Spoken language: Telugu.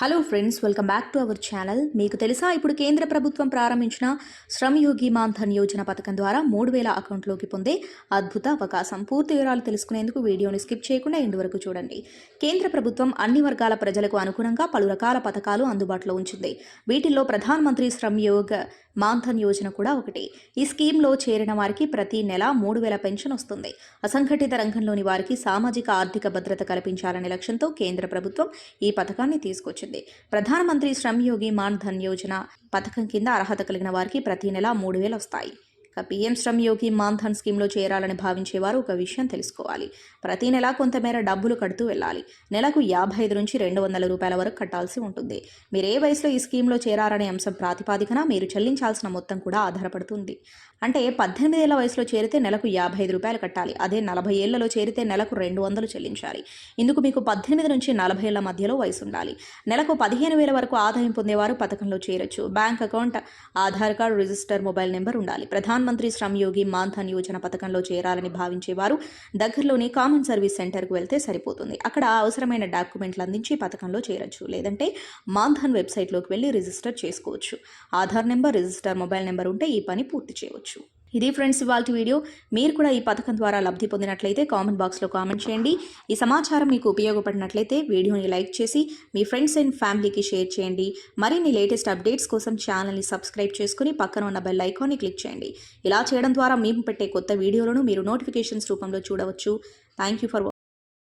Hello friends welcome back to our channel మీకు తెలుసా ఇప్పుడు కేంద్ర ప్రభుత్వం ప్రారంభించిన శ్రమ్ యోగి మాన్ధన్ యోజన పథకం ద్వారా మూడు వేల అకౌంట్లోకి పొందే అద్భుత అవకాశం. పూర్తి వివరాలు తెలుసుకునేందుకు వీడియోని స్కిప్ చేయకుండా ఎండు వరకు చూడండి. కేంద్ర ప్రభుత్వం అన్ని వర్గాల ప్రజలకు అనుగుణంగా పలు రకాల పథకాలు అందుబాటులో ఉంచింది. వీటిల్లో ప్రధానమంత్రి శ్రమ్ యోగ మాన్ధన్ యోజన కూడా ఒకటి. ఈ స్కీమ్లో చేరిన వారికి ప్రతి నెల మూడు వేల పెన్షన్ వస్తుంది. అసంఘటిత రంగంలోని వారికి సామాజిక ఆర్థిక భద్రత కల్పించాలనే లక్ష్యంతో కేంద్ర ప్రభుత్వం ఈ పథకాన్ని తీసుకొచ్చింది. ప్రధానమంత్రి శ్రమ్ యోగి మాన్ ధన్ యోజన పథకం కింద అర్హత కలిగిన వారికి ప్రతి నెల మూడు వేలు వస్తాయి. ఇక పీఎం శ్రమ్ యోగి మాన్ధన్ స్కీమ్లో చేరాలని భావించేవారు ఒక విషయం తెలుసుకోవాలి. ప్రతి నెల కొంతమేర డబ్బులు కడుతూ వెళ్ళాలి. నెలకు యాభై ఐదు నుంచి రెండు వందల రూపాయల వరకు కట్టాల్సి ఉంటుంది. మీరు ఏ వయసులో ఈ స్కీమ్లో చేరారనే అంశం ప్రాతిపాదికన మీరు చెల్లించాల్సిన మొత్తం కూడా ఆధారపడుతుంది. అంటే పద్దెనిమిది ఏళ్ళ వయసులో చేరితే నెలకు యాభై ఐదు రూపాయలు కట్టాలి. అదే నలభై ఏళ్ళలో చేరితే నెలకు రెండు వందలు చెల్లించాలి. ఇందుకు మీకు పద్దెనిమిది నుంచి నలభై ఏళ్ళ మధ్యలో వయసు ఉండాలి. నెలకు పదిహేను వేల వరకు ఆదాయం పొందేవారు పథకంలో చేరొచ్చు. Bank account Aadhaar card register mobile number ఉండాలి. ప్రధాన మంత్రి శ్రమ్ యోగి మాన్ధన్ యోజన పథకంలో చేరాలని భావించేవారు దగ్గరలోని కామన్ సర్వీస్ సెంటర్కు వెళ్తే సరిపోతుంది. అక్కడ అవసరమైన డాక్యుమెంట్లు అందించి పథకంలో చేరొచ్చు. లేదంటే మాన్ధన్ వెబ్సైట్లోకి వెళ్ళి రిజిస్టర్ చేసుకోవచ్చు. Aadhaar number register mobile number ఉంటే ఈ పని పూర్తి చేయవచ్చు. ఇది ఫ్రెండ్స్ ఇవాళ వీడియో. మీరు కూడా ఈ పథకం ద్వారా లబ్ధి పొందినట్లయితే కామెంట్ బాక్స్లో కామెంట్ చేయండి. ఈ సమాచారం మీకు ఉపయోగపడినట్లయితే వీడియోని లైక్ చేసి మీ ఫ్రెండ్స్ అండ్ ఫ్యామిలీకి షేర్ చేయండి. మరిన్ని లేటెస్ట్ అప్డేట్స్ కోసం ఛానల్ని సబ్స్క్రైబ్ చేసుకుని పక్కన ఉన్న బెల్ ఐకాన్ని క్లిక్ చేయండి. ఇలా చేయడం ద్వారా మేము పెట్టే కొత్త వీడియోలను మీరు నోటిఫికేషన్స్ రూపంలో చూడవచ్చు. Thank you for